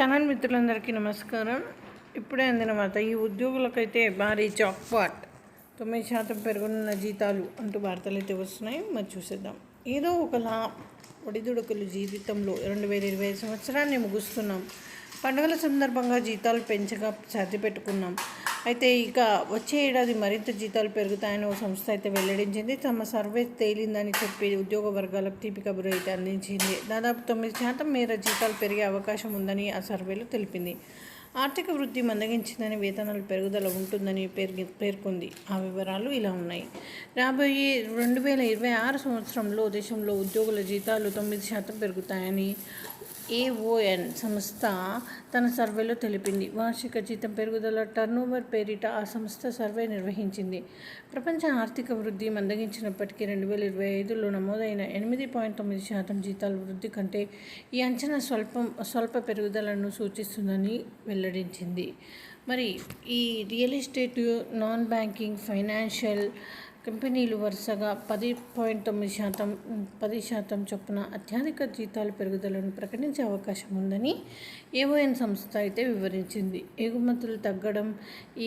Channel మిత్రులందరికీ నమస్కారం. ఇప్పుడే అందినమాట ఈ ఉద్యోగులకైతే భారీ జాక్పాట్ తొమ్మిది శాతం పెరుగున్న జీతాలు అంటూ వార్తలు అయితే వస్తున్నాయి. మరి చూసేద్దాం. ఏదో ఒకలా ఒడిదుడుకులు జీవితంలో రెండు వేల ఇరవై సంవత్సరాన్ని ముగుస్తున్నాం. పండుగల సందర్భంగా జీతాలు పెంచగా సర్ది పెట్టుకున్నాం. అయితే ఇక వచ్చే ఏడాది మరింత జీతాలు పెరుగుతాయని ఓ సంస్థ అయితే వెల్లడించింది. తమ సర్వే తేలిందని చెప్పి ఉద్యోగ వర్గాలకు తీపి కబురు అయితే అందించింది. దాదాపు తొమ్మిది శాతం మేర జీతాలు పెరిగే అవకాశం ఉందని ఆ సర్వేలో తెలిపింది. ఆర్థిక వృద్ధి మందగించిందని వేతనాలు పెరుగుదల ఉంటుందని పేర్కొ పేర్కొంది. ఆ వివరాలు ఇలా ఉన్నాయి. రాబోయే రెండు వేల ఇరవై ఆరు సంవత్సరంలో దేశంలో ఉద్యోగుల జీతాలు తొమ్మిది శాతం పెరుగుతాయని ఏఓఎన్ సంస్థ తన సర్వేలో తెలిపింది. వార్షిక జీతం పెరుగుదల టర్నోవర్ పేరిట ఆ సంస్థ సర్వే నిర్వహించింది. ప్రపంచ ఆర్థిక వృద్ధి మందగించినప్పటికీ రెండు వేల ఇరవై ఐదులో నమోదైన ఎనిమిది పాయింట్ తొమ్మిది శాతం జీతాల వృద్ధి కంటే ఈ అంచనా స్వల్పం స్వల్ప పెరుగుదలను సూచిస్తుందని వెల్లడించింది. మరి ఈ real estate non banking financial కంపెనీలు వరుసగా పది పాయింట్ తొమ్మిది శాతం పది శాతం చొప్పున అత్యధిక జీతాల పెరుగుదలను ప్రకటించే అవకాశం ఉందని ఏఓఎన్ సంస్థ అయితే వివరించింది. ఎగుమతులు తగ్గడం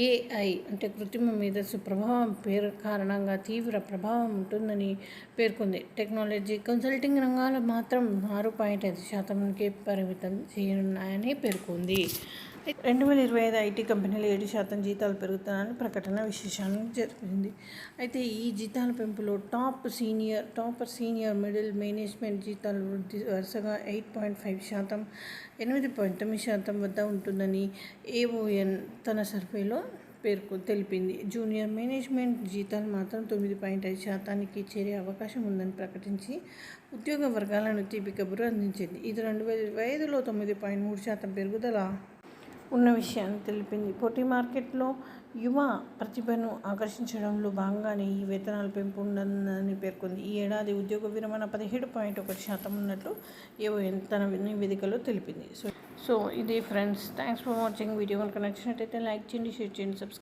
ఏఐ అంటే కృత్రిమ మేధస్సు ప్రభావం పేరు కారణంగా తీవ్ర ప్రభావం ఉంటుందని పేర్కొంది. టెక్నాలజీ కన్సల్టింగ్ రంగాలు మాత్రం ఆరు పాయింట్ ఐదు శాతంకే పరిమితం చేయనున్నాయని పేర్కొంది. రెండు వేల ఇరవై ఐదు ఐటీ కంపెనీలు ఏడు శాతం జీతాలు పెరుగుతాయని ప్రకటన విశేషాలను జరిగింది. అయితే ఈ జీతాల పెంపులో top senior topper senior middle management జీతాలు వృద్ధి వరుసగా ఎయిట్ పాయింట్ ఫైవ్ శాతం ఎనిమిది పాయింట్ తొమ్మిది శాతం వద్ద ఉంటుందని ఏఓఎన్ తన సర్వేలో పేర్కొ తెలిపింది. జూనియర్ మేనేజ్మెంట్ జీతాలు మాత్రం తొమ్మిది పాయింట్ ఐదు శాతానికి చేరే అవకాశం ఉందని ప్రకటించి ఉద్యోగ వర్గాలను తీపి కబురు అందించింది. ఇది రెండు వేల ఇరవై ఐదులో తొమ్మిది పాయింట్ మూడు శాతం పెరుగుదల ఉన్న విషయాన్ని తెలిపింది. పోటీ మార్కెట్లో యువ ప్రతిభను ఆకర్షించడంలో భాగంగానే ఈ వేతనాల పెంపు ఉందని పేర్కొంది. ఈ ఏడాది ఉద్యోగ విరమణ పదిహేడు పాయింట్ ఒకటి శాతం ఉన్నట్లు ఏవో తన నివేదికలో తెలిపింది. సో సో ఇది friends. Thanks for watching. Video కనుక నచ్చినట్టయితే లైక్ చేయండి షేర్ చేయండి సబ్స్క్రైబ్